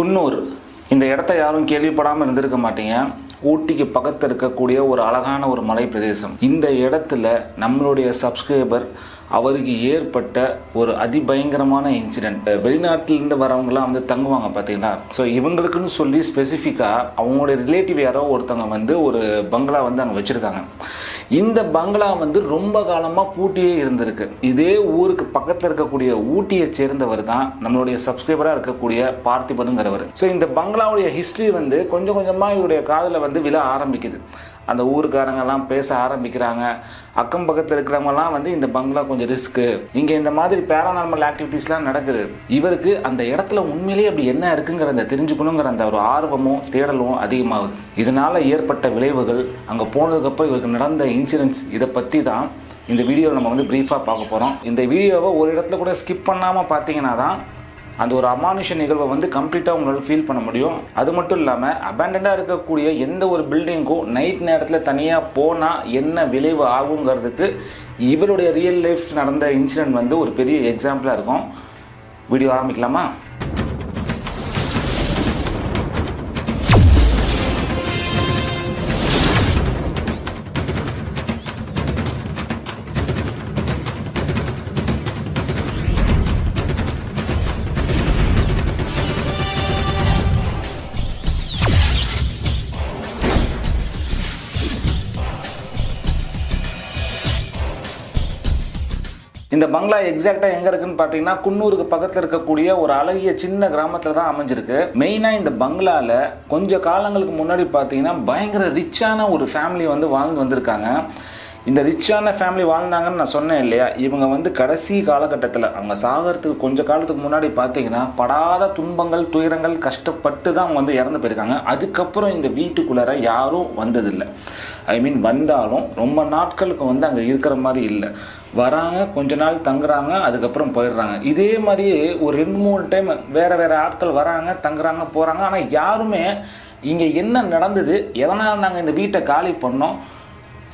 குன்னூர். இந்த இடத்த யாரும் கேள்விப்படாமல் இருந்திருக்க மாட்டீங்க. ஊட்டிக்கு பக்கத்தில் இருக்கக்கூடிய ஒரு அழகான ஒரு மலை பிரதேசம் இந்த இடத்துல நம்மளுடைய சப்ஸ்கிரைபர் அவருக்கு ஏற்பட்ட ஒரு அதிபயங்கரமான இன்சிடென்ட் வெளிநாட்டிலேருந்து வரவங்கலாம் வந்து தங்குவாங்க பார்த்தீங்களா? ஸோ இவங்களுக்குன்னு சொல்லி ஸ்பெசிஃபிக்காக அவங்களுடைய ரிலேட்டிவ் யாரோ ஒருத்தவங்க வந்து ஒரு பங்களா வந்து அங்கே வச்சுருக்காங்க. இந்த பங்களா வந்து ரொம்ப காலமாக பூட்டியே இருந்திருக்கு. இதே ஊருக்கு பக்கத்தில் இருக்கக்கூடிய ஊட்டியை சேர்ந்தவர் தான் நம்மளுடைய சப்ஸ்கிரைபராக இருக்கக்கூடிய பார்த்திபனுங்கிறவர். ஸோ இந்த பங்களாவுடைய ஹிஸ்ட்ரி வந்து கொஞ்சம் கொஞ்சமாக இவருடைய காதில் வந்து விழ ஆரம்பிக்குது. அந்த ஊருக்காரங்கெல்லாம் பேச ஆரம்பிக்கிறாங்க. அக்கம் பக்கத்தில் இருக்கிறவங்கலாம் வந்து இந்த பங்களா கொஞ்சம் ரிஸ்க்கு இங்கே இந்த மாதிரி பேரானார்மல் ஆக்டிவிட்டீஸ்லாம் நடக்குது. இவருக்கு அந்த இடத்துல உண்மையிலேயே அப்படி என்ன இருக்குங்கிற அந்த தெரிஞ்சுக்கணுங்கிற அந்த ஒரு ஆர்வமும் தேடலும் அதிகமாகுது. இதனால் ஏற்பட்ட விளைவுகள் அங்கே போனதுக்கப்புறம் இவருக்கு நடந்த இன்சிடென்ட்ஸ் இதை பற்றி தான் இந்த வீடியோவில் நம்ம வந்து ப்ரீஃபாக பார்க்க போகிறோம் இந்த வீடியோவை ஒரு இடத்துல கூட ஸ்கிப் பண்ணாமல் பார்த்தீங்கன்னா தான் அந்த ஒரு அமானுஷ நிகழ்வை வந்து கம்ப்ளீட்டாக உங்களால் ஃபீல் பண்ண முடியும். அது மட்டும் இல்லாமல் அபேண்டனாக இருக்கக்கூடிய எந்த ஒரு பில்டிங்க்கும் நைட் நேரத்தில் தனியாக போனால் என்ன விளைவு ஆகுங்கிறதுக்கு இவருடைய ரியல் லைஃப் நடந்த இன்சிடென்ட் வந்து ஒரு பெரிய எக்ஸாம்பிளாக இருக்கும். வீடியோ ஆரம்பிக்கலாமா? இந்த பங்களா எக்ஸாக்டாக எங்கே இருக்குன்னு பார்த்தீங்கன்னா குன்னூருக்கு பக்கத்தில் இருக்கக்கூடிய ஒரு அழகிய சின்ன கிராமத்தில் தான் அமைஞ்சிருக்கு. மெயினாக இந்த பங்களாவில் கொஞ்ச காலங்களுக்கு முன்னாடி பார்த்தீங்கன்னா பயங்கர ரிச்சான ஒரு ஃபேமிலி வந்து வாழ்ந்து வந்திருக்காங்க. இந்த ரிச்சான ஃபேமிலி வாழ்ந்தாங்கன்னு நான் சொன்னேன் இல்லையா? இவங்க வந்து கடைசி காலகட்டத்தில் அவங்க சாகிறதுக்கு கொஞ்ச காலத்துக்கு முன்னாடி பார்த்தீங்கன்னா படாத துன்பங்கள் துயரங்கள் கஷ்டப்பட்டு தான் அவங்க வந்து இறந்து போயிருக்காங்க. அதுக்கப்புறம் இந்த வீட்டுக்குள்ளார யாரும் வந்ததில்லை. ஐ மீன் வந்தாலும் ரொம்ப நாட்களுக்கு வந்து அங்கே இருக்கிற மாதிரி இல்லை. வராங்க கொஞ்ச நாள் தங்குறாங்க அதுக்கப்புறம் போயிடுறாங்க. இதே மாதிரியே ஒரு ரெண்டு மூணு டைம் வேறு வேறு ஆட்கள் வராங்க தங்குறாங்க போகிறாங்க ஆனால் யாருமே இங்கே என்ன நடந்தது எதனால் நாங்கள் இந்த வீட்டை காலி பண்ணோம்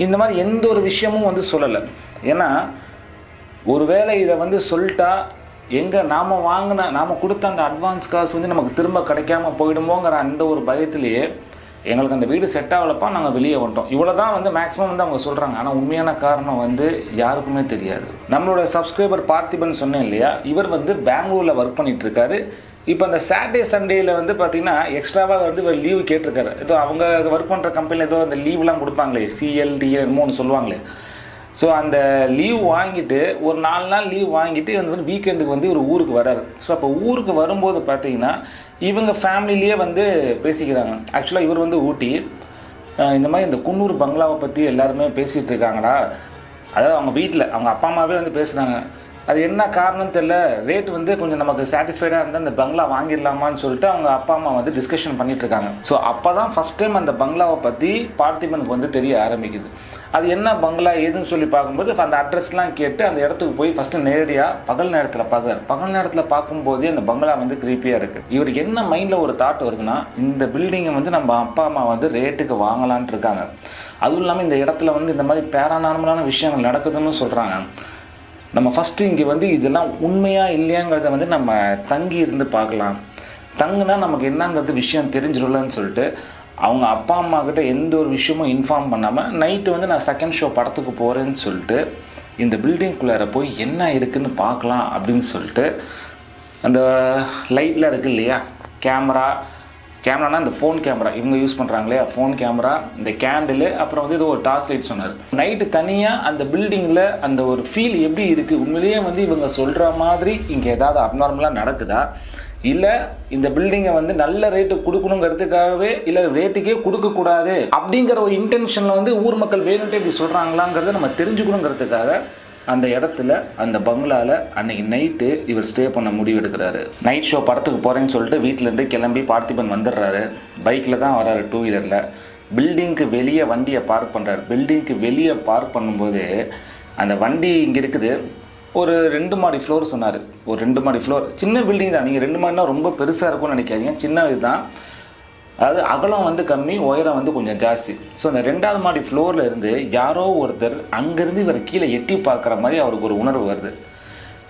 இந்த மாதிரி எந்த ஒரு விஷயமும் வந்து சொல்லலை. ஏன்னா ஒருவேளை இதை வந்து சொல்லிட்டா எங்கே நாம் வாங்கின நாம் கொடுத்த அந்த அட்வான்ஸ் காசு வந்து நமக்கு திரும்ப கிடைக்காம போயிடுமோங்கிற அந்த ஒரு பயத்திலேயே எங்களுக்கு அந்த வீடு செட் ஆகலப்பா நாங்கள் வெளியே வந்துட்டோம். இவ்வளோ தான் வந்து மேக்ஸிமம் வந்து அவங்க சொல்கிறாங்க ஆனால் உண்மையான காரணம் வந்து யாருக்குமே தெரியாது. நம்மளோட சப்ஸ்கிரைபர் பார்த்திபன் சொன்னேன் இல்லையா? இவர் வந்து பெங்களூரில் ஒர்க் பண்ணிகிட்ருக்காரு இப்போ அந்த சாட்டர்டே சண்டேயில் வந்து பார்த்தீங்கன்னா எக்ஸ்ட்ராவாக வந்து இவர் லீவு கேட்டிருக்காரு. ஏதோ அவங்க ஒர்க் பண்ணுற கம்பெனியில் ஏதோ அந்த லீவ்லாம் கொடுப்பாங்களே சிஎல்டிஎல் மூணு சொல்லுவாங்களே. ஸோ அந்த லீவ் வாங்கிட்டு ஒரு நாலு நாள் லீவ் வாங்கிட்டு இவங்க வந்து வீக்கெண்டுக்கு வந்து ஒரு ஊருக்கு வராரு. ஸோ அப்போ ஊருக்கு வரும்போது பார்த்தீங்கன்னா இவங்க ஃபேமிலிலேயே வந்து பேசிக்கிறாங்க. ஆக்சுவலாக இவர் வந்து ஊட்டி இந்த மாதிரி இந்த குன்னூர் பங்களாவை பற்றி எல்லாருமே பேசிகிட்டு இருக்காங்கடா. அதாவது அவங்க வீட்டில் அவங்க அப்பா அம்மாவே வந்து பேசுகிறாங்க அது என்ன காரணம்னு தெரியல. ரேட் வந்து கொஞ்சம் நமக்கு சாட்டிஸ்ஃபைடாக இருந்தால் அந்த பங்களா வாங்கிடலாமான்னு சொல்லிட்டு அவங்க அப்பா அம்மா வந்து டிஸ்கஷன் பண்ணிட்டு இருக்காங்க. ஸோ அப்போ தான் ஃபஸ்ட் டைம் அந்த பங்களாவை பற்றி பார்த்திபனுக்கு வந்து தெரிய ஆரம்பிக்குது. அது என்ன பங்களா ஏதுன்னு சொல்லி பார்க்கும்போது அந்த அட்ரஸ்லாம் கேட்டு அந்த இடத்துக்கு போய் ஃபஸ்ட்டு நேரடியாக பகல் நேரத்தில் பார்க்குறாரு பகல் நேரத்தில் பார்க்கும்போதே அந்த பங்களா வந்து கிரீப்பியாக இருக்குது இவருக்கு என்ன மைண்டில் ஒரு தாட் வருதுன்னா இந்த பில்டிங்கை வந்து நம்ம அப்பா அம்மா வந்து ரேட்டுக்கு வாங்கலான் இருக்காங்க. அதுவும் இல்லாமல் இந்த இடத்துல வந்து இந்த மாதிரி பேரானார்மலான விஷயங்கள் நடக்குதுன்னு சொல்கிறாங்க நம்ம ஃபஸ்ட்டு இங்கே வந்து இதெல்லாம் உண்மையாக இல்லையாங்கிறத வந்து நம்ம தங்கி இருந்து பார்க்கலாம். தங்குனா நமக்கு என்னங்கிறது விஷயம் தெரிஞ்சிடலன்னு சொல்லிட்டு அவங்க அப்பா அம்மா கிட்ட எந்த ஒரு விஷயமும் இன்ஃபார்ம் பண்ணாமல் நைட்டு வந்து நான் செகண்ட் ஷோ படத்துக்கு போகிறேன்னு சொல்லிட்டு இந்த பில்டிங்குள்ளார போய் என்ன இருக்குதுன்னு பார்க்கலாம் அப்படின்னு சொல்லிட்டு அந்த லைட்டில் இருக்குது இல்லையா? கேமரா கேமரானா இந்த ஃபோன் கேமரா இவங்க யூஸ் பண்ணுறாங்க இல்லையா ஃபோன் கேமரா இந்த கேண்டிலு அப்புறம் வந்து இது ஒரு டார்ச் லைட் சொன்னார். நைட்டு தனியாக அந்த பில்டிங்கில் அந்த ஒரு ஃபீல் எப்படி இருக்குது உண்மையிலேயே வந்து இவங்க சொல்கிற மாதிரி இங்கே ஏதாவது அப்நார்மலாக நடக்குதா? இல்லை இந்த பில்டிங்கை வந்து நல்ல ரேட்டு கொடுக்கணுங்கிறதுக்காகவே இல்லை ரேட்டுக்கே கொடுக்கக்கூடாது அப்படிங்கிற ஒரு இன்டென்ஷனில் வந்து ஊர் மக்கள் வேணும்ட்டு இப்படி சொல்கிறாங்களாங்கிறத நம்ம தெரிஞ்சுக்கணுங்கிறதுக்காக அந்த இடத்துல அந்த பங்களால அன்னைக்கு நைட்டு இவர் ஸ்டே பண்ண முடிவு எடுக்கிறாரு. நைட் ஷோ படத்துக்கு போகிறேன்னு சொல்லிட்டு வீட்டிலேருந்து கிளம்பி பார்த்திபன் வந்துடுறாரு. பைக்கில் தான் வராரு டூ வீலரில் பில்டிங்க்கு வெளியே வண்டியை பார்க் பண்ணுறாரு பில்டிங்க்கு வெளியே பார்க் பண்ணும்போது அந்த வண்டி இங்கே இருக்குது. ஒரு ரெண்டு மாடி ஃப்ளோர் சொன்னார். ஒரு ரெண்டு மாடி ஃப்ளோர் சின்ன பில்டிங் தான். நீங்கள் ரெண்டு மாடினா ரொம்ப பெருசாக இருக்கும்னு நினைக்காதீங்க. சின்ன இதுதான் அதாவது அகலம் வந்து கம்மி உயரம் வந்து கொஞ்சம் ஜாஸ்தி. ஸோ அந்த ரெண்டாவது மாடி ஃப்ளோரில் இருந்து யாரோ ஒருத்தர் அங்கேருந்து இவர் கீழே எட்டி பார்க்குற மாதிரி அவருக்கு ஒரு உணர்வு வருது.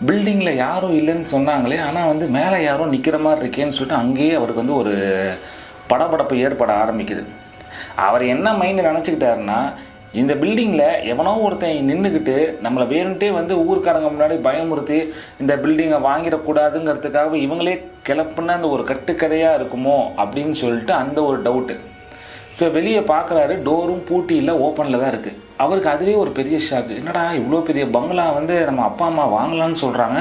பில்டிங்கில் யாரும் இல்லைன்னு சொன்னாங்களே ஆனால் வந்து மேலே யாரும் நிற்கிற மாதிரி இருக்கேன்னு சொல்லிட்டு அங்கேயே அவருக்கு வந்து ஒரு படபடப்பு ஏற்பட ஆரம்பிக்குது. அவர் என்ன மைண்டில் நினச்சிக்கிட்டாருன்னா இந்த பில்டிங்கில் எவனோ ஒருத்தன் நின்றுக்கிட்டு நம்மளை வேணுன்ட்டே வந்து ஊருக்காரங்க முன்னாடி பயமுறுத்தி இந்த பில்டிங்கை வாங்கிடக்கூடாதுங்கிறதுக்காக இவங்களே கிளப்புன அந்த ஒரு கட்டுக்கதையாக இருக்குமோ அப்படின்னு சொல்லிட்டு அந்த ஒரு டவுட்டு ஸோ வெளியே பார்க்குறாரு டோரும் பூட்டி இல்லை ஓப்பனில் தான் இருக்குது அவருக்கு அதுவே ஒரு பெரிய ஷாக்கு என்னடா இவ்வளோ பெரிய பங்களா வந்து நம்ம அப்பா அம்மா வாங்கலாம்னு சொல்கிறாங்க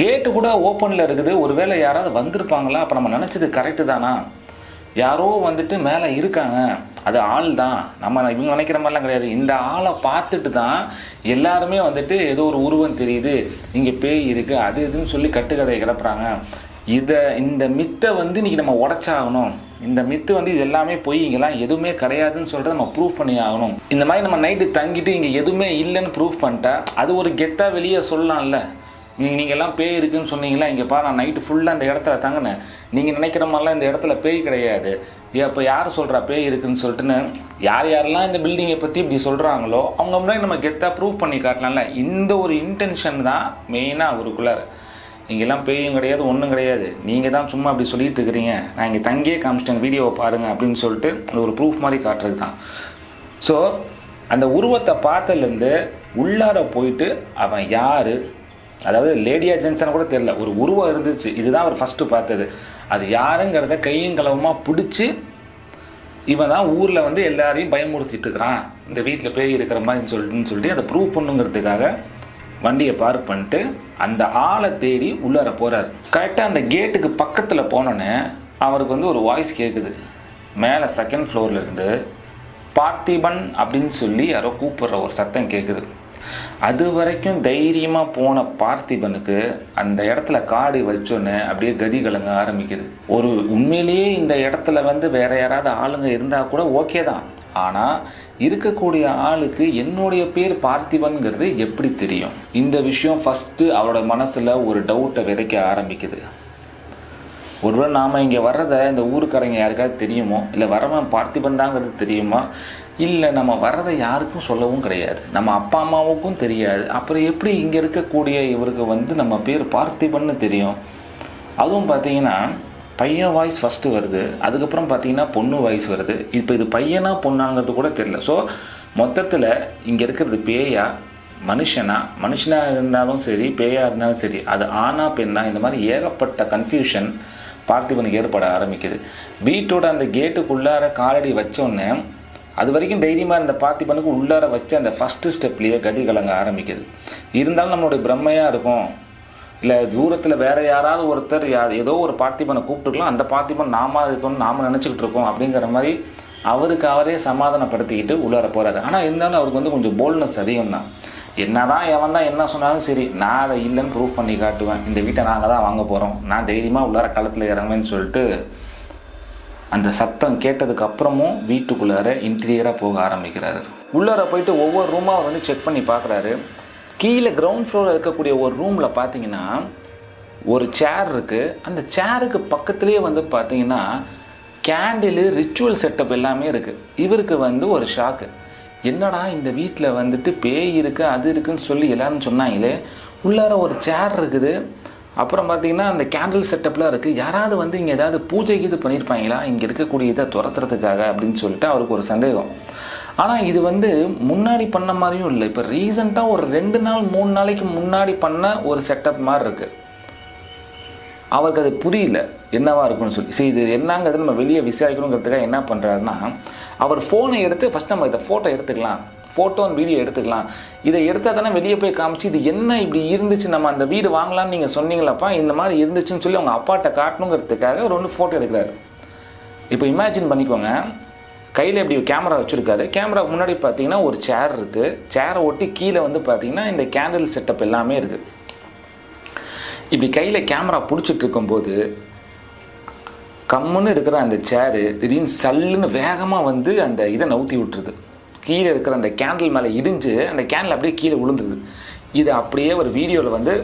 கேட்டு கூட ஓப்பனில் இருக்குது. ஒருவேளை யாராவது வந்திருப்பாங்களா? அப்போ நம்ம நினச்சது கரெக்டு தானா? யாரோ வந்துட்டு மேலே இருக்காங்க. அது ஆள் தான். நம்ம இவங்க நினைக்கிற மாதிரிலாம் கிடையாது. இந்த ஆளை பார்த்துட்டு தான் எல்லாருமே வந்துட்டு ஏதோ ஒரு உருவம் தெரியுது. இங்கே பேய் இருக்குது அது இதுன்னு சொல்லி கட்டுக்கதையை கிளப்புறாங்க. இதை இந்த மித்தை வந்து இன்னைக்கு நம்ம உடச்சாகணும். இந்த மித்து வந்து இது எல்லாமே போய் இங்கெல்லாம் எதுவுமே கிடையாதுன்னு சொல்கிறத நம்ம ப்ரூவ் பண்ணி ஆகணும். இந்த மாதிரி நம்ம நைட்டு தங்கிட்டு இங்கே எதுவுமே இல்லைன்னு ப்ரூவ் பண்ணிட்டா அது ஒரு கெத்தாக வெளியே சொல்லலாம்ல. நீங்கள் நீங்கள்லாம் பேய் இருக்குன்னு சொன்னீங்களா? இங்கே பாரு நான் நைட்டு ஃபுல்லாக அந்த இடத்துல தங்கினேன். நீங்கள் நினைக்கிற மாதிரிலாம் இந்த இடத்துல பேய் கிடையாது. இப்போ யார் சொல்கிறா பேய் இருக்குன்னு சொல்லிட்டுன்னு? யார் யாரெல்லாம் இந்த பில்டிங்கை பற்றி இப்படி சொல்கிறாங்களோ அவங்க முன்னாடி நம்ம கெத்தாக ப்ரூவ் பண்ணி காட்டலாம்ல. இந்த ஒரு இன்டென்ஷன் தான் மெயினாக அவருக்குள்ளார் இங்கெல்லாம் பேயும் கிடையாது ஒன்றும் கிடையாது. நீங்கள் தான் சும்மா அப்படி சொல்லிட்டு இருக்கிறீங்க. நான் இங்கே தங்கியே காமிச்சிட்டேன் வீடியோவை பாருங்கள் அப்படின்னு சொல்லிட்டு அது ஒரு ப்ரூஃப் மாதிரி காட்டுறது தான். ஸோ அந்த உருவத்தை பார்த்ததுலேருந்து உள்ளார போயிட்டு அவன் யார்? அதாவது லேடியா ஜென்சன் கூட தெரியல. ஒரு உருவம் இருந்துச்சு. இதுதான் அவர் ஃபஸ்ட்டு பார்த்தது. அது யாருங்கிறத கையும் கலவமாக பிடிச்சி இவன் தான் ஊரில் வந்து எல்லாரையும் பயமுறுத்திட்டு இருக்கிறான். இந்த வீட்டில் பேய் இருக்கிற மாதிரி சொல்லிட்டுன்னு சொல்லிட்டு அதை ப்ரூவ் பண்ணுங்கிறதுக்காக வண்டியை பார்க் பண்ணிட்டு அந்த ஆளை தேடி உள்ளார போகிறார் கரெக்டாக அந்த கேட்டுக்கு பக்கத்தில் போனோன்னே அவருக்கு வந்து ஒரு வாய்ஸ் கேட்குது மேலே செகண்ட் ஃப்ளோர்லேருந்து பார்த்திபன் அப்படின்னு சொல்லி யாரோ கூப்பிடுற ஒரு சத்தம் கேட்குது அது வரைக்கும் தைரியமாக போன பார்த்திபனுக்கு அந்த இடத்துல காடு வச்சோன்னே அப்படியே கதி கலங்க ஆரம்பிக்குது. ஒரு உண்மையிலேயே இந்த இடத்துல வந்து வேற யாராவது ஆளுங்க இருந்தால் கூட ஓகே தான். ஆனால் இருக்கக்கூடிய ஆளுக்கு என்னுடைய பேர் பார்த்திபன்கிறது எப்படி தெரியும்? இந்த விஷயம் ஃபஸ்ட்டு அவரோட மனசில் ஒரு டவுட்டை விதைக்க ஆரம்பிக்குது. ஒருவேளை நாம் இங்கே வர்றதை இந்த ஊருக்காரங்க யாருக்காவது தெரியுமோ? இல்லை வரவன் பார்த்திபன் தாங்கிறது தெரியுமா? இல்லை நம்ம வர்றதை யாருக்கும் சொல்லவும் கிடையாது. நம்ம அப்பா அம்மாவுக்கும் தெரியாது. அப்புறம் எப்படி இங்கே இருக்கக்கூடிய இவருக்கு வந்து நம்ம பேர் பார்த்திபன்னு தெரியும்? அதுவும் பார்த்தீங்கன்னா பையன் வாய்ஸ் ஃபஸ்ட்டு வருது. அதுக்கப்புறம் பார்த்தீங்கன்னா பொண்ணு வாய்ஸ் வருது. இப்போ இது பையனா பொண்ணாங்கிறது கூட தெரியல. ஸோ மொத்தத்தில் இங்கே இருக்கிறது பேயா மனுஷனா? மனுஷனாக இருந்தாலும் சரி பேயாக இருந்தாலும் சரி அது ஆனா பெண்ணா? இந்த மாதிரி ஏகப்பட்ட கன்ஃபியூஷன் பார்த்திபனுக்கு ஏற்பட ஆரம்பிக்குது. வீட்டோட அந்த கேட்டுக்குள்ளார காலடி வச்சோன்னே அது வரைக்கும் தைரியமாக இருந்த பார்த்திபனுக்கு உள்ளார வச்சு அந்த ஃபஸ்ட்டு ஸ்டெப்லேயே கதி கலங்க ஆரம்பிக்குது. இருந்தாலும் நம்மளுடைய பிரம்மையாக இருக்கும். இல்லை தூரத்தில் வேறு யாராவது ஒருத்தர் யா ஏதோ ஒரு பார்த்திபனை கூப்பிட்டுருக்கலாம் அந்த பார்த்திபன் நாம இருக்கணும்னு நாம நினச்சிக்கிட்டு இருக்கோம் அப்படிங்கிற மாதிரி அவருக்கு அவரே சமாதானப்படுத்திக்கிட்டு உள்ளார போகிறாரு ஆனால் இருந்தாலும் அவருக்கு வந்து கொஞ்சம் போல்னஸ் அதிகம் தான் என்னதான் எவன் தான் என்ன சொன்னாலும் சரி நான் அதை இல்லைன்னு ப்ரூவ் பண்ணி காட்டுவேன். இந்த வீட்டை நாங்கள் தான் வாங்க போகிறோம் நான் தைரியமாக உள்ளார களத்தில் இறங்குவேன்னு சொல்லிட்டு அந்த சத்தம் கேட்டதுக்கு அப்புறமும் வீட்டுக்குள்ளார இன்டீரியராக போக ஆரம்பிக்கிறாரு. உள்ளார போயிட்டு ஒவ்வொரு ரூமாக வந்து செக் பண்ணி பார்க்குறாரு. கீழே கிரவுண்ட் ஃப்ளோரில் இருக்கக்கூடிய ஒரு ரூமில் பார்த்தீங்கன்னா ஒரு சேர் இருக்குது அந்த சேருக்கு பக்கத்துலேயே வந்து பார்த்தீங்கன்னா கேண்டிலு ரிச்சுவல் செட்டப் எல்லாமே இருக்குது இவருக்கு வந்து ஒரு ஷாக்கு என்னடா இந்த வீட்டில் வந்துட்டு பேய் இருக்குது அது இருக்குன்னு சொல்லி எல்லாரும் சொன்னாங்களே உள்ளார ஒரு சேர் இருக்குது. அப்புறம் பார்த்தீங்கன்னா அந்த கேண்டில் செட்டப்லாம் இருக்குது யாராவது வந்து இங்கே ஏதாவது பூஜைக்கு இது பண்ணியிருப்பாங்களா இங்கே இருக்கக்கூடிய இதை துரத்துறதுக்காக அப்படின்னு சொல்லிட்டு அவருக்கு ஒரு சந்தேகம். ஆனால் இது வந்து முன்னாடி பண்ண மாதிரியும் இல்லை. இப்போ ரீசெண்டாக ஒரு ரெண்டு நாள் மூணு நாளைக்கு முன்னாடி பண்ண ஒரு செட்டப் மாதிரி இருக்குது அவருக்கு அது புரியல. என்னவா இருக்கும்னு சொல்லி. சரி இது என்னங்கிறது நம்ம வெளியே விசாரிக்கணுங்கிறதுக்காக என்ன பண்ணுறாருன்னா அவர் ஃபோனை எடுத்து ஃபஸ்ட் நம்ம இதை ஃபோட்டோ எடுத்துக்கலாம். ஃபோட்டோ வீடியோ எடுத்துக்கலாம். இதை எடுத்தால் தானே வெளியே போய் காமிச்சு இது என்ன இப்படி இருந்துச்சு நம்ம அந்த வீடு வாங்கலாம்னு நீங்கள் சொன்னீங்களப்பா இந்த மாதிரி இருந்துச்சுன்னு சொல்லி அவங்க அப்பாட்ட காட்டணுங்கிறதுக்காக ஒரு ஒன்று ஃபோட்டோ எடுக்கிறாரு. இப்போ இமேஜின் பண்ணிக்கோங்க கையில் இப்படி கேமரா வச்சுருக்காரு. கேமரா முன்னாடி பார்த்தீங்கன்னா ஒரு சேர் இருக்குது சேரை ஒட்டி கீழே வந்து பார்த்தீங்கன்னா இந்த கேண்டில் செட்டப் எல்லாமே இருக்குது இப்படி கையில் கேமரா பிடிச்சிட்டு இருக்கும்போது கம்முன்னு இருக்கிற அந்த சேரு திடீர்னு சல்லுன்னு வேகமாக வந்து அந்த இதை நவுத்தி விட்டுருது. கீழே இருக்கிற அந்த கேண்டில் மேலே இடிஞ்சு அந்த கேண்டில் அப்படியே கீழே விழுந்துருது. இது அப்படியே ஒரு வீடியோவில் வந்து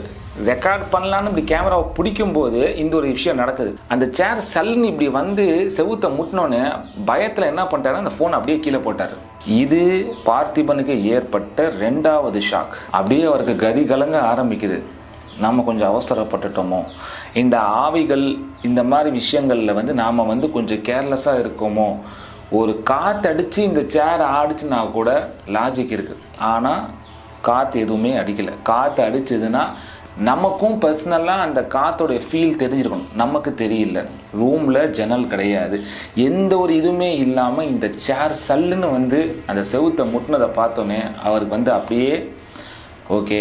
ரெக்கார்ட் பண்ணலான்னு இப்படி கேமராவை பிடிக்கும்போது இந்த ஒரு விஷயம் நடக்குது. அந்த சேர் சல்லுன்னு இப்படி வந்து செவுத்தை முட்டினோன்னு பயத்தில் என்ன பண்ணிட்டாரு? அந்த ஃபோன் அப்படியே கீழே போட்டார். இது பார்த்திபனுக்கு ஏற்பட்ட ரெண்டாவது ஷாக் அப்படியே அவருக்கு கதி கலங்க ஆரம்பிக்குது. நாம் கொஞ்சம் அவசரப்பட்டுட்டோமோ? இந்த ஆவிகள் இந்த மாதிரி விஷயங்களில் வந்து நாம் வந்து கொஞ்சம் கேர்லெஸ்ஸாக இருக்கோமோ? ஒரு காற்றடிச்சு இந்த சேர் ஆடிச்சுன்னா கூட லாஜிக் இருக்குது ஆனால் காற்று எதுவுமே அடிக்கலை. காற்று அடிச்சதுன்னா நமக்கும் பர்சனலாக அந்த காற்றோடைய ஃபீல் தெரிஞ்சிருக்கணும். நமக்கு தெரியல. ரூமில் ஜன்னல் கிடையாது. எந்த ஒரு இதுவுமே இல்லாமல் இந்த சேர் சல்லுன்னு வந்து அந்த செவுத்தை முட்டினதை பார்த்தோன்னே அவருக்கு வந்து அப்படியே ஓகே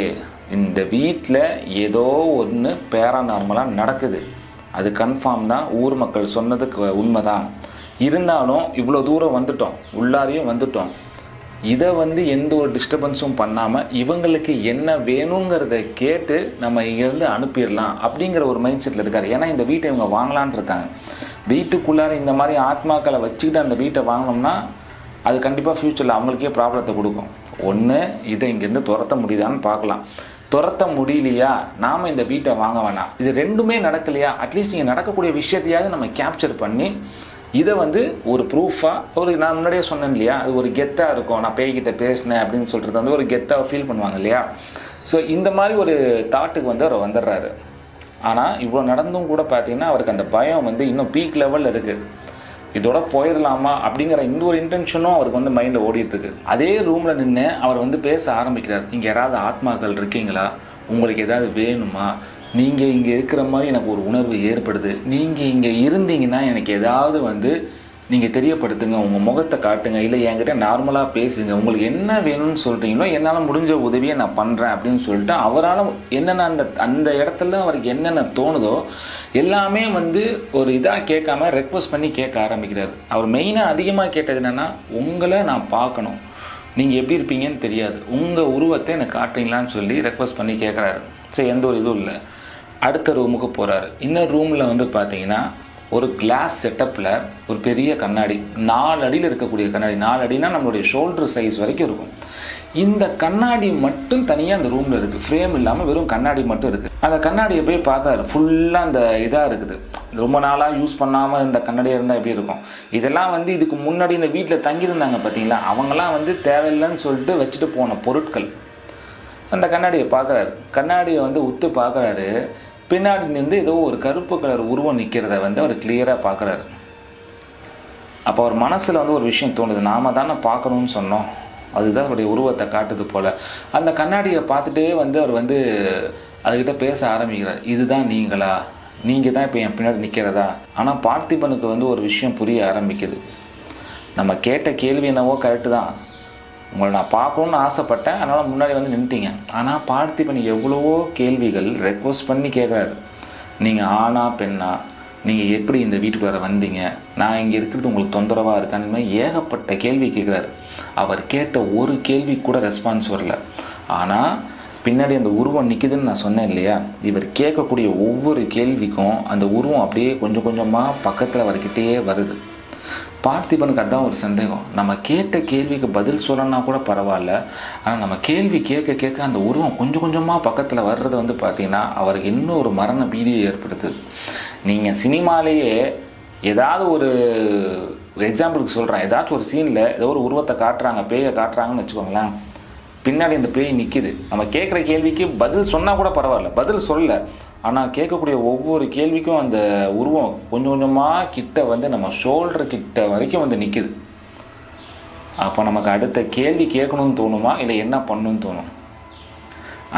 இந்த வீட்டில் ஏதோ ஒன்று பேராநார்மலாக நடக்குது. அது கன்ஃபார்ம் தான் ஊர் மக்கள் சொன்னதுக்கு உண்மைதான். இருந்தாலும் இவ்வளோ தூரம் வந்துட்டோம். உள்ளாரையும் வந்துட்டோம். இதை வந்து எந்த ஒரு டிஸ்டர்பன்ஸும் பண்ணாமல் இவங்களுக்கு என்ன வேணுங்கிறத கேட்டு நம்ம இங்கேருந்து அனுப்பிடலாம் அப்படிங்கிற ஒரு மைண்ட் செட்டில் இருக்கார். ஏன்னா இந்த வீட்டை இவங்க வாங்கலான் இருக்காங்க. வீட்டுக்குள்ளார இந்த மாதிரி ஆத்மாக்களை வச்சுக்கிட்டு அந்த வீட்டை வாங்கினோம்னா அது கண்டிப்பாக ஃப்யூச்சரில் அவங்களுக்கே ப்ராப்ளத்தை கொடுக்கும். ஒன்று இதை இங்கேருந்து துரத்த முடியுதான்னு பார்க்கலாம். துரத்த முடியலையா? நாம் இந்த வீட்டை வாங்க வேணாம். இது ரெண்டுமே நடக்கலையா? அட்லீஸ்ட் நீங்கள் நடக்கக்கூடிய விஷயத்தையாவது நம்ம கேப்சர் பண்ணி இதை வந்து ஒரு ப்ரூஃபாக ஒரு நான் முன்னாடியே சொன்னேன் இல்லையா? அது ஒரு கெத்தாக இருக்கும். நான் பேய்கிட்ட பேசினேன் அப்படின்னு சொல்கிறது வந்து ஒரு கெத்தாக ஃபீல் பண்ணுவாங்க இல்லையா? ஸோ இந்த மாதிரி ஒரு தாட்டுக்கு வந்து அவர் வந்துடுறாரு. ஆனால் இவ்வளோ நடந்தும் கூட பார்த்தீங்கன்னா அவருக்கு அந்த பயம் வந்து இன்னும் பீக் லெவலில் இருக்குது இதோட போயிடலாமா அப்படிங்கிற இந்த ஒரு இன்டென்ஷனும் அவருக்கு வந்து மைண்டில் ஓடிட்டு இருக்கு அதே ரூமில் நின்று அவர் வந்து பேச ஆரம்பிக்கிறார். இங்கே யாராவது ஆத்மாக்கள் இருக்கீங்களா? உங்களுக்கு ஏதாவது வேணுமா? நீங்கள் இங்கே இருக்கிற மாதிரி எனக்கு ஒரு உணர்வு ஏற்படுது. நீங்கள் இங்கே இருந்தீங்கன்னா எனக்கு ஏதாவது வந்து நீங்கள் தெரியப்படுத்துங்க உங்கள் முகத்தை காட்டுங்க இல்லை என்கிட்ட நார்மலாக பேசுங்க உங்களுக்கு என்ன வேணும்னு சொல்கிறீங்களோ என்னால் முடிஞ்ச உதவியை நான் பண்ணுறேன் அப்படின்னு சொல்லிட்டு அவரால் என்னென்ன அந்த அந்த இடத்துல அவருக்கு என்னென்ன தோணுதோ எல்லாமே வந்து ஒரு இதாக கேட்காம ரெக்வஸ்ட் பண்ணி கேட்க ஆரம்பிக்கிறார். அவர் மெயினாக அதிகமாக கேட்டது என்னென்னா உங்களை நான் பார்க்கணும். நீங்கள் எப்படி இருப்பீங்கன்னு தெரியாது. உங்கள் உருவத்தை எனக்கு காட்டுறீங்களான்னு சொல்லி ரெக்வஸ்ட் பண்ணி கேட்குறாரு. சரி எந்த ஒரு இதுவும் இல்லை. அடுத்த ரூமுக்கு போகிறாரு இன்னொரு ரூமில் வந்து பார்த்தீங்கன்னா ஒரு கிளாஸ் செட்டப்பில் ஒரு பெரிய கண்ணாடி நாலு அடியில் இருக்கக்கூடிய கண்ணாடி நாலு அடினா நம்மளுடைய ஷோல்டர் சைஸ் வரைக்கும் இருக்கும். இந்த கண்ணாடி மட்டும் தனியாக அந்த ரூமில் இருக்குது ஃப்ரேம் இல்லாமல் வெறும் கண்ணாடி மட்டும் இருக்குது அந்த கண்ணாடியை போய் பார்க்காரு ஃபுல்லாக அந்த இதாக இருக்குது. ரொம்ப நாளாக யூஸ் பண்ணாமல் இந்த கண்ணாடியாக இருந்தால் எப்படி இருக்கும்? இதெல்லாம் வந்து இதுக்கு முன்னாடி இந்த வீட்டில் தங்கியிருந்தாங்க பார்த்தீங்களா அவங்களாம் வந்து தேவையில்லைன்னு சொல்லிட்டு வச்சுட்டு போன பொருட்கள். அந்த கண்ணாடியை பார்க்குறாரு. கண்ணாடியை வந்து உத்து பார்க்குறாரு. பின்னாடி நின்று ஏதோ ஒரு கருப்பு கலர் உருவம் நிற்கிறத வந்து அவர் கிளியராக பார்க்குறாரு. அப்போ அவர் மனசில் வந்து ஒரு விஷயம் தோணுது. நாம தானே பார்க்கணும்னு சொன்னோம். அதுதான் அவருடைய உருவத்தை காட்டுது போல். அந்த கண்ணாடியை பார்த்துட்டே வந்து அவர் வந்து அதுக்கிட்ட பேச ஆரம்பிக்கிறார். இதுதான் நீங்களா? நீங்கள் தான் இப்போ என் பின்னாடி நிற்கிறதா ஆனால் பார்த்திபனுக்கு வந்து ஒரு விஷயம் புரிய ஆரம்பிக்குது. நம்ம கேட்ட கேள்வி என்னவோ கரெக்டு தான். உங்களை நான் பார்க்கணுன்னு ஆசைப்பட்டேன். அதனால் முன்னாடி வந்து நின்ட்டீங்க ஆனால் பார்த்திபன் எவ்வளவோ கேள்விகள் ரெக்வஸ்ட் பண்ணி கேட்குறாரு. நீங்கள் ஆணா பெண்ணா? நீங்கள் எப்படி இந்த வீட்டுக்குள்ளார வந்தீங்க? நான் இங்கே இருக்கிறது உங்களுக்கு தொந்தரவாக இருக்கான்னு ஏகப்பட்ட கேள்வி கேட்குறாரு. அவர் கேட்ட ஒரு கேள்வி கூட ரெஸ்பான்ஸ் வரல. ஆனால் பின்னாடி அந்த உருவம் நிற்குதுன்னு நான் சொன்னேன் இல்லையா? இவர் கேட்கக்கூடிய ஒவ்வொரு கேள்விக்கும் அந்த உருவம் அப்படியே கொஞ்சம் கொஞ்சமாக பக்கத்தில் அவர்கிட்டயே வருது. பார்த்திபனுக்கு அதான் ஒரு சந்தேகம். நம்ம கேட்ட கேள்விக்கு பதில் சொல்லணும்னா கூட பரவாயில்ல. ஆனால் நம்ம கேள்வி கேட்க கேட்க அந்த உருவம் கொஞ்சம் கொஞ்சமாக பக்கத்தில் வர்றது வந்து பார்த்தீங்கன்னா அவருக்கு இன்னும் ஒரு மரண பீதியை ஏற்படுத்துது. நீங்கள் சினிமாலேயே ஏதாவது ஒரு ஒரு எக்ஸாம்பிளுக்கு சொல்கிறேன் ஏதாச்சும் ஒரு சீனில் ஏதோ ஒரு உருவத்தை காட்டுறாங்க பேயை காட்டுறாங்கன்னு வச்சுக்கோங்களேன். பின்னாடி அந்த பேய் நிற்கிது நம்ம கேட்குற கேள்விக்கு பதில் சொன்னால் கூட பரவாயில்ல. பதில் சொல்ல ஆனால் கேட்கக்கூடிய ஒவ்வொரு கேள்விக்கும் அந்த உருவம் கொஞ்சம் கொஞ்சமாக கிட்ட வந்து நம்ம ஷோல்டர் கிட்ட வரைக்கும் வந்து நிற்கிது அப்போ நமக்கு அடுத்த கேள்வி கேட்கணும்னு தோணுமா? இல்லை என்ன பண்ணணும்னு தோணும்?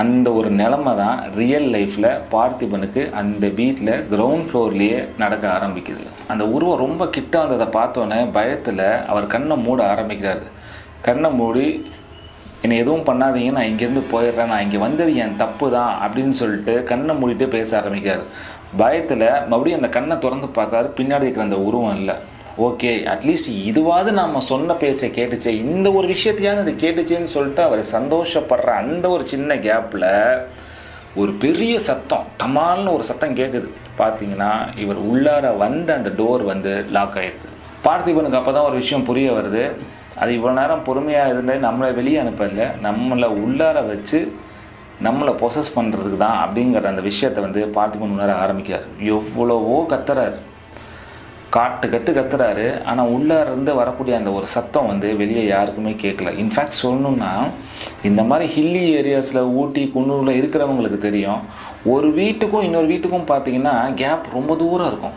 அந்த ஒரு நிலமை தான் ரியல் லைஃப்பில் பார்த்திபனுக்கு அந்த வீட்டில் கிரவுண்ட் ஃப்ளோர்லேயே நடக்க ஆரம்பிக்குது. அந்த உருவம் ரொம்ப கிட்ட வந்ததை பார்த்தோன்னே பயத்தில் அவர் கண்ணை மூட ஆரம்பிக்கிறார். கண்ணை மூடி என்னை எதுவும் பண்ணாதீங்க நான் இங்கேருந்து போயிடுறேன் நான் இங்கே வந்தது என் தப்பு தான் அப்படின்னு சொல்லிட்டு கண்ணை மூடிட்டு பேச ஆரம்பிக்கிறார். பயத்தில் மறுபடியும் அந்த கண்ணை திறந்து பார்க்காரு பின்னாடி இருக்கிற அந்த உருவம் இல்லை. ஓகே அட்லீஸ்ட் இதுவாவது நாம் சொன்ன பேச்சை கேட்டுச்சே. இந்த ஒரு விஷயத்தையாவது அது கேட்டுச்சேன்னு சொல்லிட்டு அவர் சந்தோஷப்படுற அந்த ஒரு சின்ன கேப்பில் ஒரு பெரிய சத்தம் டமால்னு ஒரு சத்தம் கேட்குது பார்த்தீங்கன்னா இவர் உள்ளார வந்த அந்த டோர் வந்து லாக் ஆயிடுது. பார்த்திபனுக்கு அப்போ தான் ஒரு விஷயம் புரிய வருது. அது இவ்வளோ நேரம் பொறுமையாக இருந்தது நம்மளை வெளியே அனுப்பல நம்மளை உள்ளார வச்சு நம்மளை பொசஸ் பண்ணுறதுக்கு தான் அப்படிங்கிற அந்த விஷயத்தை வந்து பார்த்திபன் உணர ஆரம்பிக்கிறார். எவ்வளவோ கத்துறாரு. காட்டு கற்று கத்துறாரு. ஆனால் உள்ளார இருந்து வரக்கூடிய அந்த ஒரு சத்தம் வந்து வெளியே யாருக்குமே கேட்கல. இன்ஃபேக்ட் சொல்லணும்னா இந்த மாதிரி ஹில்லி ஏரியாஸில் ஊட்டி குன்னூரில் இருக்கிறவங்களுக்கு தெரியும். ஒரு வீட்டுக்கும் இன்னொரு வீட்டுக்கும் பார்த்தீங்கன்னா கேப் ரொம்ப தூரம் இருக்கும்.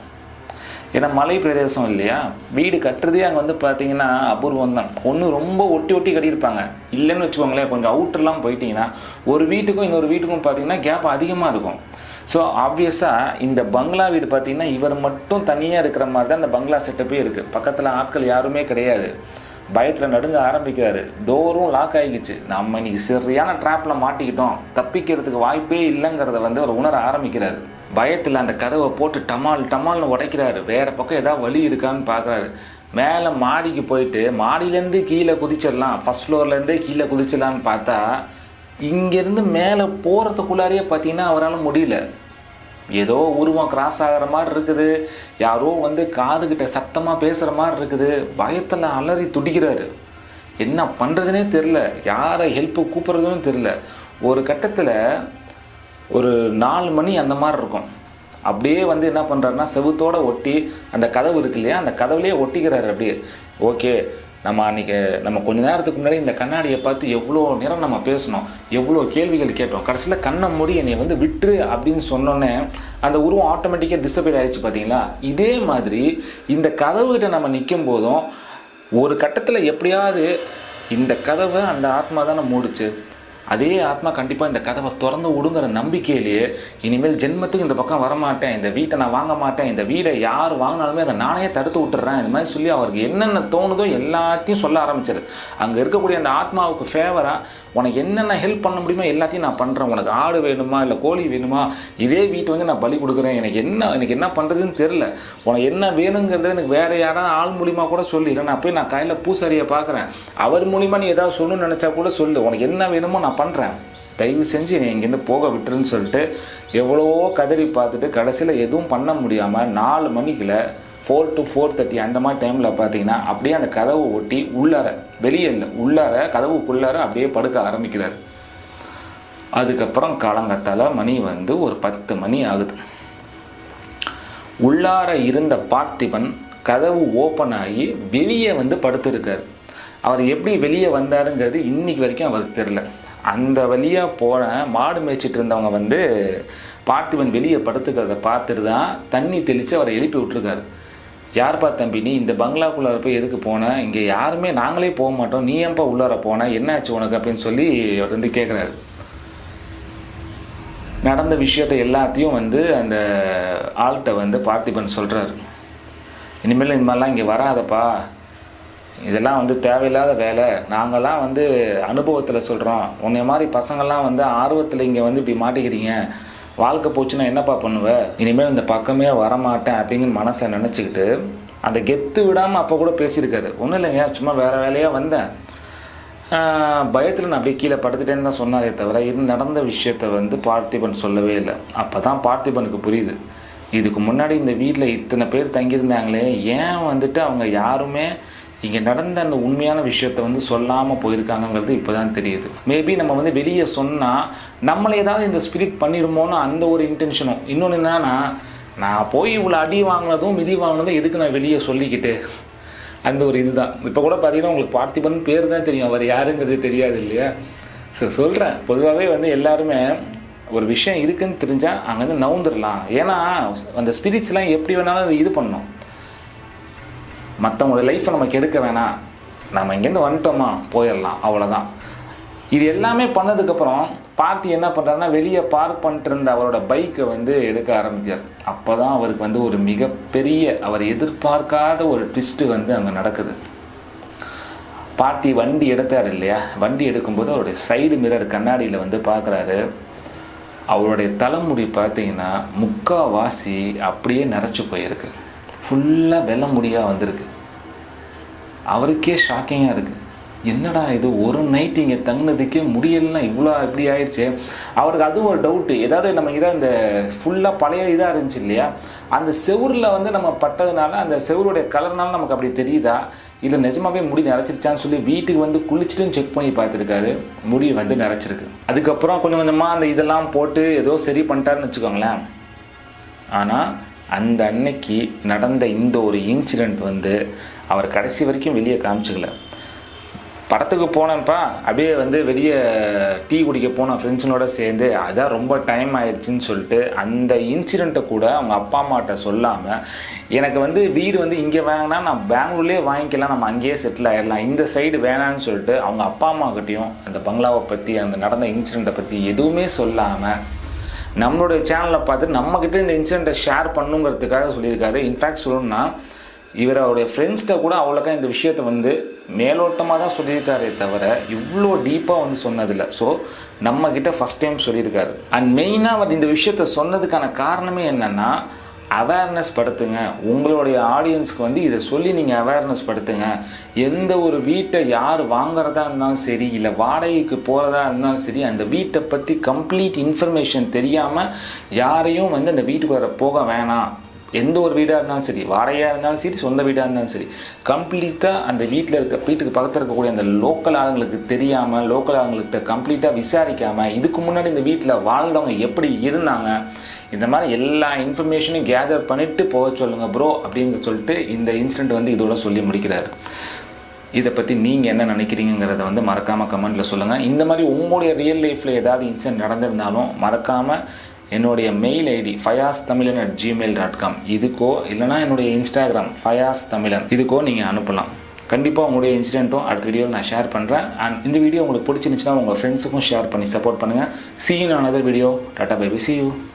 ஏன்னா மலை பிரதேசம் இல்லையா? வீடு கட்டுறதே அங்கே வந்து பார்த்தீங்கன்னா அபூர்வம் தான் ஒன்று ரொம்ப ஒட்டி ஒட்டி கட்டியிருப்பாங்க. இல்லைன்னு வச்சுக்கோங்களேன் கொஞ்சம் அவுட்டர்லாம் போயிட்டீங்கன்னா ஒரு வீட்டுக்கும் இன்னொரு வீட்டுக்கும் பார்த்தீங்கன்னா கேப் அதிகமாக இருக்கும். ஸோ ஆப்வியஸாக இந்த பங்களா வீடு பார்த்தீங்கன்னா இவர் மட்டும் தனியாக இருக்கிற மாதிரி தான் இந்த பங்களா செட்டப்பே இருக்குது பக்கத்தில் ஆட்கள் யாருமே கிடையாது. பயத்தில் நடுங்க ஆரம்பிக்கிறாரு. டோரும் லாக் ஆகிக்குச்சு நம்ம இன்னைக்கு சரியான ட்ராப்பில் மாட்டிக்கிட்டோம். தப்பிக்கிறதுக்கு வாய்ப்பே இல்லைங்கிறத வந்து அவர் உணர ஆரம்பிக்கிறாரு. பயத்தில் அந்த கதவை போட்டு டமால் டமால்னு உடைக்கிறாரு. வேறு பக்கம் ஏதாவது வழி இருக்கான்னு பார்க்குறாரு மேலே மாடிக்கு போயிட்டு மாடியிலேருந்து கீழே குதிச்சிடலாம். ஃபஸ்ட் ஃப்ளோர்லேருந்தே கீழே குதிச்சிடலான்னு பார்த்தா இங்கேருந்து மேலே போகிறதுக்குள்ளாரியே பார்த்தீங்கன்னா அவரால் முடியல. ஏதோ உருவம் கிராஸ் ஆகிற மாதிரி இருக்குது. யாரோ வந்து காதுகிட்ட சத்தமாக பேசுகிற மாதிரி இருக்குது. பயத்தில் அலறி துடிக்கிறாரு. என்ன பண்ணுறதுனே தெரில யாரை ஹெல்ப்பு கூப்பிட்றதுன்னு தெரில ஒரு கட்டத்தில் ஒரு நாலு மணி அந்த மாதிரி இருக்கும். அப்படியே வந்து என்ன பண்ணுறாருன்னா செவுத்தோட ஒட்டி அந்த கதவு இருக்கு இல்லையா அந்த கதவுலேயே ஒட்டிக்கிறாரு அப்படியே. ஓகே நம்ம அன்றைக்கி நம்ம கொஞ்ச நேரத்துக்கு முன்னாடி இந்த கண்ணாடியை பார்த்து எவ்வளோ நேரம் நம்ம பேசணும் எவ்வளோ கேள்விகள் கேட்டோம். கடைசியில் கண்ணை மூடி என்னை வந்து விட்டுரு அப்படின்னு சொன்னோன்னே அந்த உருவம் ஆட்டோமேட்டிக்காக டிசப்பியர் ஆயிடுச்சு பார்த்தீங்களா இதே மாதிரி இந்த கதவுகிட்ட நம்ம நிற்கும் போதும் ஒரு கட்டத்தில் எப்படியாவது இந்த கதவை அந்த ஆத்மா தானே மூடுச்சு? அதே ஆத்மா கண்டிப்பாக இந்த கதவை திறந்து விடுங்கிற நம்பிக்கையிலேயே இனிமேல் ஜென்மத்துக்கு இந்த பக்கம் வரமாட்டேன் இந்த வீட்டை நான் வாங்க மாட்டேன் இந்த வீடை யார் வாங்கினாலுமே அதை நானே தடுத்து விட்டுறேன். இந்த மாதிரி சொல்லி அவருக்கு என்னென்ன தோணுதோ எல்லாத்தையும் சொல்ல ஆரம்பிச்சிரு. அங்கே இருக்கக்கூடிய அந்த ஆத்மாவுக்கு ஃபேவராக உனக்கு என்னென்ன ஹெல்ப் பண்ண முடியுமோ எல்லாத்தையும் நான் பண்ணுறேன் உனக்கு ஆடு வேணுமா இல்லை கோழி வேணுமா இதே வீட்டை வந்து நான் பலி கொடுக்குறேன். எனக்கு என்ன எனக்கு என்ன பண்ணுறதுன்னு தெரில உனக்கு என்ன வேணுங்கிறது எனக்கு வேறு யாராவது ஆள் மூலியமாக கூட சொல்லி இல்லை நான் போய் நான் கையில் பூசாரியை பார்க்குறேன். அவர் மூலிமா நீ ஏதாவது சொல்லணும்னு நினச்சா கூட சொல்லு. உனக்கு என்ன வேணுமோ நான் நான் பண்ணுறேன் தயவு செஞ்சு நீ இங்கேருந்து போக விட்டுருன்னு சொல்லிட்டு எவ்வளவோ கதறி பார்த்துட்டு கடைசியில் எதுவும் பண்ண முடியாமல் நாலு மணிக்கில் ஃபோர் டு ஃபோர் தேர்ட்டி அந்த மாதிரி டைமில் பார்த்தீங்கன்னா அப்படியே அந்த கதவை ஒட்டி உள்ளார வெளியே இல்லை உள்ளார கதவுக்குள்ளார அப்படியே படுக்க ஆரம்பிக்கிறார். அதுக்கப்புறம் காலங்கத்தால் மணி வந்து ஒரு பத்து மணி ஆகுது. உள்ளார இருந்த பார்த்திபன் கதவு ஓப்பன் ஆகி வெளியே வந்து படுத்திருக்கார். அவர் எப்படி வெளியே வந்தாருங்கிறது இன்னைக்கு வரைக்கும் அவருக்கு தெரில அந்த வழியாக போன மாடு மேய்ச்சிட்டு இருந்தவங்க வந்து பார்த்திபன் வெளியே படுத்துக்கிறத பார்த்துட்டு தான் தண்ணி தெளித்து அவரை எழுப்பி விட்டுருக்காரு. யார்ப்பா தம்பி நீ இந்த பங்களாக்குள்ளார போய் எதுக்கு போன? இங்கே யாருமே நாங்களே போக மாட்டோம். நீ ஏன்பா உள்ளார போன? என்னாச்சு உனக்கு? அப்படின்னு சொல்லி அவர் வந்து கேட்குறாரு நடந்த விஷயத்தை எல்லாத்தையும் வந்து அந்த ஆள்கிட்ட வந்து பார்த்திபன் சொல்கிறாரு இனிமேல் இந்த மாதிரிலாம் இங்கே வராதப்பா. இதெல்லாம் வந்து தேவையில்லாத வேலை. நாங்கள்லாம் வந்து அனுபவத்தில் சொல்கிறோம் உன்னை மாதிரி பசங்கள்லாம் வந்து ஆர்வத்தில் இங்கே வந்து இப்படி மாட்டிக்கிறீங்க. வாழ்க்கை போச்சுன்னா என்னப்பா பண்ணுவ? இனிமேல் இந்த பக்கமே வரமாட்டேன் அப்படிங்கிற மனசில் நினச்சிக்கிட்டு அந்த கெத்து விடாமல் அப்போ கூட பேசியிருக்காரு. ஒன்றும் இல்லைங்க சும்மா வேறு வேலையாக வந்தேன். பயத்தில் நான் அப்படியே கீழே படுத்துட்டேன்னு தான் சொன்னாரே தவிர இது நடந்த விஷயத்த வந்து பார்த்திபன் சொல்லவே இல்லை. அப்போ தான் பார்த்திபனுக்கு புரியுது. இதுக்கு முன்னாடி இந்த வீட்டில் இத்தனை பேர் தங்கியிருந்தாங்களே ஏன் வந்துட்டு அவங்க யாருமே இங்கே நடந்த அந்த உண்மையான விஷயத்த வந்து சொல்லாமல் போயிருக்காங்கங்கிறது இப்போ தான் தெரியுது. மேபி நம்ம வந்து வெளியே சொன்னால் நம்மளை ஏதாவது இந்த ஸ்பிரிட் பண்ணிடுமோன்னு அந்த ஒரு இன்டென்ஷனும் இன்னொன்று என்னன்னா நான் போய் இவ்வளோ அடி வாங்கினதும் மிதி வாங்கினதும் எதுக்கு நான் வெளியே சொல்லிக்கிட்டு? அந்த ஒரு இதுதான். இப்போ கூட பார்த்தீங்கன்னா உங்களுக்கு பார்த்திபன் பேர் தான் தெரியும். அவர் யாருங்கிறது தெரியாது இல்லையா? ஸோ சொல்கிறேன் பொதுவாகவே வந்து எல்லாருமே ஒரு விஷயம் இருக்குன்னு தெரிஞ்சால் அங்கேருந்து நவுந்துடலாம் ஏன்னா அந்த ஸ்பிரிட்ஸ்லாம் எப்படி வேணாலும் இது பண்ணணும். மற்றவங்களோட லைஃப்பை நம்ம கெடுக்க வேணாம். நம்ம இங்கேருந்து வந்துட்டோமா? போயிடலாம். அவ்வளோதான் இது எல்லாமே பண்ணதுக்கப்புறம் பார்த்து என்ன பண்ணுறாருன்னா வெளியே பார்க் பண்ணிட்டு இருந்த அவரோட பைக்கை வந்து எடுக்க ஆரம்பிச்சார். அப்போ தான் அவருக்கு வந்து ஒரு மிகப்பெரிய அவர் எதிர்பார்க்காத ஒரு ட்விஸ்ட்டு வந்து அங்கே நடக்குது. பார்த்தி வண்டி எடுத்தார் இல்லையா? வண்டி எடுக்கும்போது அவருடைய சைடு மிரர் கண்ணாடியில் வந்து பார்க்குறாரு. அவருடைய தலைமுடி பார்த்தீங்கன்னா முக்காவாசி அப்படியே நிறச்சி போயிருக்கு. ஃபுல்லாக வெள்ள முடியாக வந்திருக்கு. அவருக்கே ஷாக்கிங்காக இருக்குது என்னடா இது? ஒரு நைட் இங்கே தங்கினதுக்கே முடியலன்னா இவ்வளோ இப்படி ஆயிடுச்சு? அவருக்கு அதுவும் ஒரு டவுட்டு ஏதாவது நம்ம இதாக இந்த ஃபுல்லாக பழைய இதாக இருந்துச்சு இல்லையா? அந்த செவுரில் வந்து நம்ம பட்டதுனால அந்த செவருடைய கலர்னால நமக்கு அப்படி தெரியுதா? இல்லை நிஜமாவே முடி நிறச்சிருச்சான்னு சொல்லி வீட்டுக்கு வந்து குளிச்சுட்டும் செக் பண்ணி பார்த்துருக்காரு. முடி வந்து நிறச்சிருக்கு அதுக்கப்புறம் கொஞ்சம் கொஞ்சமாக அந்த இதெல்லாம் போட்டு ஏதோ சரி பண்ணிட்டாருன்னு வச்சுக்கோங்களேன். ஆனால் அந்த அன்னைக்கு நடந்த இந்த ஒரு இன்சிடெண்ட் வந்து அவர் கடைசி வரைக்கும் வெளியே காமிச்சிக்கல. படத்துக்கு போனேன்ப்பா அப்படியே வந்து வெளியே டீ குடிக்க போனேன் ஃப்ரெண்ட்ஸுனோட சேர்ந்து அதான் ரொம்ப டைம் ஆயிடுச்சுன்னு சொல்லிட்டு அந்த இன்சிடெண்ட்டை கூட அவங்க அப்பா அம்மாட்ட சொல்லாமல் எனக்கு வந்து வீடு வந்து இங்கே வாங்கினா நான் பெங்களூர்லேயே வாங்கிக்கலாம் நம்ம அங்கேயே செட்டில் ஆயிடலாம் இந்த சைடு வேணான்னு சொல்லிட்டு அவங்க அப்பா அம்மாக்கிட்டையும் அந்த பங்களாவை பற்றி அந்த நடந்த இன்சிடெண்ட்டை பற்றி எதுவுமே சொல்லாமல் நம்மளுடைய சேனலை பார்த்து நம்மக்கிட்ட இந்த இன்சிடெண்ட்டை ஷேர் பண்ணுங்கிறதுக்காக சொல்லியிருக்காரு. இன்ஃபேக்ட் சொல்லணும்னா இவர் அவருடைய ஃப்ரெண்ட்ஸ்கிட்ட கூட அவ்வளோக்கா இந்த விஷயத்தை வந்து மேலோட்டமாக தான் சொல்லியிருக்காரே தவிர இவ்வளோ டீப்பாக வந்து சொன்னதில்லை. ஸோ நம்மக்கிட்ட ஃபஸ்ட் டைம் சொல்லியிருக்காரு. அண்ட் மெயினாக அவர் இந்த விஷயத்த சொன்னதுக்கான காரணமே என்னென்னா அவேர்னஸ் படுத்துங்க. உங்களுடைய ஆடியன்ஸ்க்கு வந்து இதை சொல்லி நீங்கள் அவேர்னஸ் படுத்துங்க. எந்த ஒரு வீட்டை யார் வாங்குறதா இருந்தாலும் சரி இல்லை வாடகைக்கு போகிறதா இருந்தாலும் சரி அந்த வீட்டை பற்றி கம்ப்ளீட் இன்ஃபர்மேஷன் தெரியாமல் யாரையும் வந்து அந்த வீட்டுக்குள்ளே போக வேணாம். எந்த ஒரு வீடாக இருந்தாலும் சரி வாடகையாக இருந்தாலும் சரி சொந்த வீடாக இருந்தாலும் சரி கம்ப்ளீட்டாக அந்த வீட்டில் இருக்க வீட்டுக்கு பக்கத்தில் இருக்கக்கூடிய அந்த லோக்கல் ஆளுங்களுக்கு தெரியாமல் லோக்கல் ஆளுங்கள்கிட்ட கம்ப்ளீட்டாக விசாரிக்காமல் இதுக்கு முன்னாடி இந்த வீட்டில் வாழ்ந்தவங்க எப்படி இருந்தாங்க இந்த மாதிரி எல்லா இன்ஃபர்மேஷனையும் கேதர் பண்ணிவிட்டு போக சொல்லுங்கள் ப்ரோ அப்படின்னு சொல்லிட்டு இந்த இன்சிடெண்ட் வந்து இதோட சொல்லி முடிக்கிறாரு. இதை பற்றி நீங்கள் என்ன நினைக்கிறீங்கிறத வந்து மறக்காமல் கமெண்ட்டில் சொல்லுங்கள் இந்த மாதிரி உங்களுடைய ரியல் லைஃப்பில் ஏதாவது இன்சிடென்ட் நடந்திருந்தாலும் மறக்காமல் என்னுடைய mail ID Fayaz Tamizhan at Gmail dot com இதுக்கோ இல்லைனா என்னுடைய இன்ஸ்டாகிராம் ஃபயாஸ் தமிழன் இதுக்கோ நீங்கள் அனுப்பலாம். கண்டிப்பாக உங்களுடைய இன்சிடென்ட்டும் அடுத்த வீடியோவில் நான் ஷேர் பண்ணுறேன் அண்ட் இந்த வீடியோ உங்களுக்கு பிடிச்சிருந்துச்சுன்னா உங்கள் ஃப்ரெண்ட்ஸுக்கும் ஷேர் பண்ணி சப்போர்ட் பண்ணுங்கள் see you in video tata bye bye see you